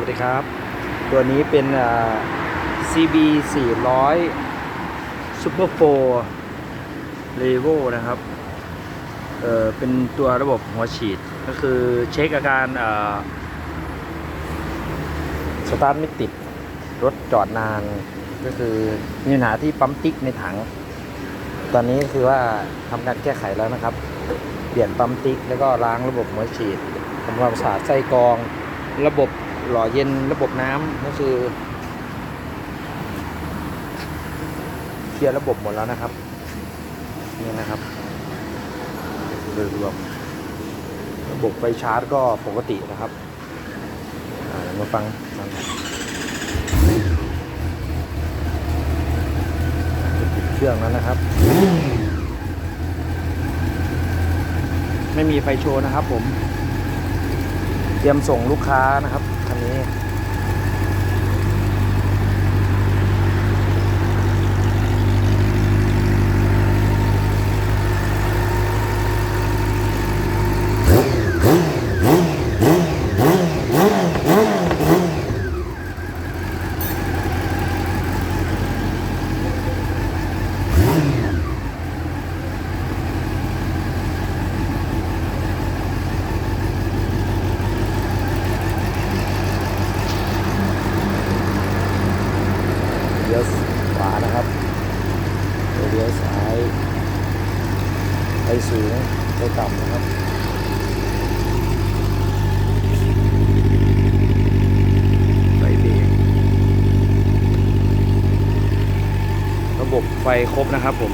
วัสดีครับ ตัวนี้เป็น CB 400 Super 4 Levo นะครับเอ่อเป็นตัวระบบหัวฉีดก็คือเช็คอาการสตาร์ทไม่ติด รถจอดนาน ก็คือมีปัญหาที่ปั๊มติ๊กในถัง ตอนนี้คือว่าทำการแก้ไขแล้วนะครับ เปลี่ยนปั๊มติ๊กแล้วก็ล้างระบบหัวฉีดทำความสะอาดไส้กรองระบบ หล่อเย็นระบบน้ำก็คือเคลียร์ระบบหมดแล้วนะครับ นี่นะครับโดยรวมระบบไฟชาร์จก็ปกตินะครับเดี๋ยวมาฟังฟังกันปิดเครื่องแล้วนะครับ ไม่มีไฟโชว์นะครับผม เตรียมส่งลูกค้านะครับคันนี้ ลี้ยวขวานะครับเลี้ยวซ้ายไปสูงไปต่ำนะครับไฟเบรกระบบไฟครบนะครับผม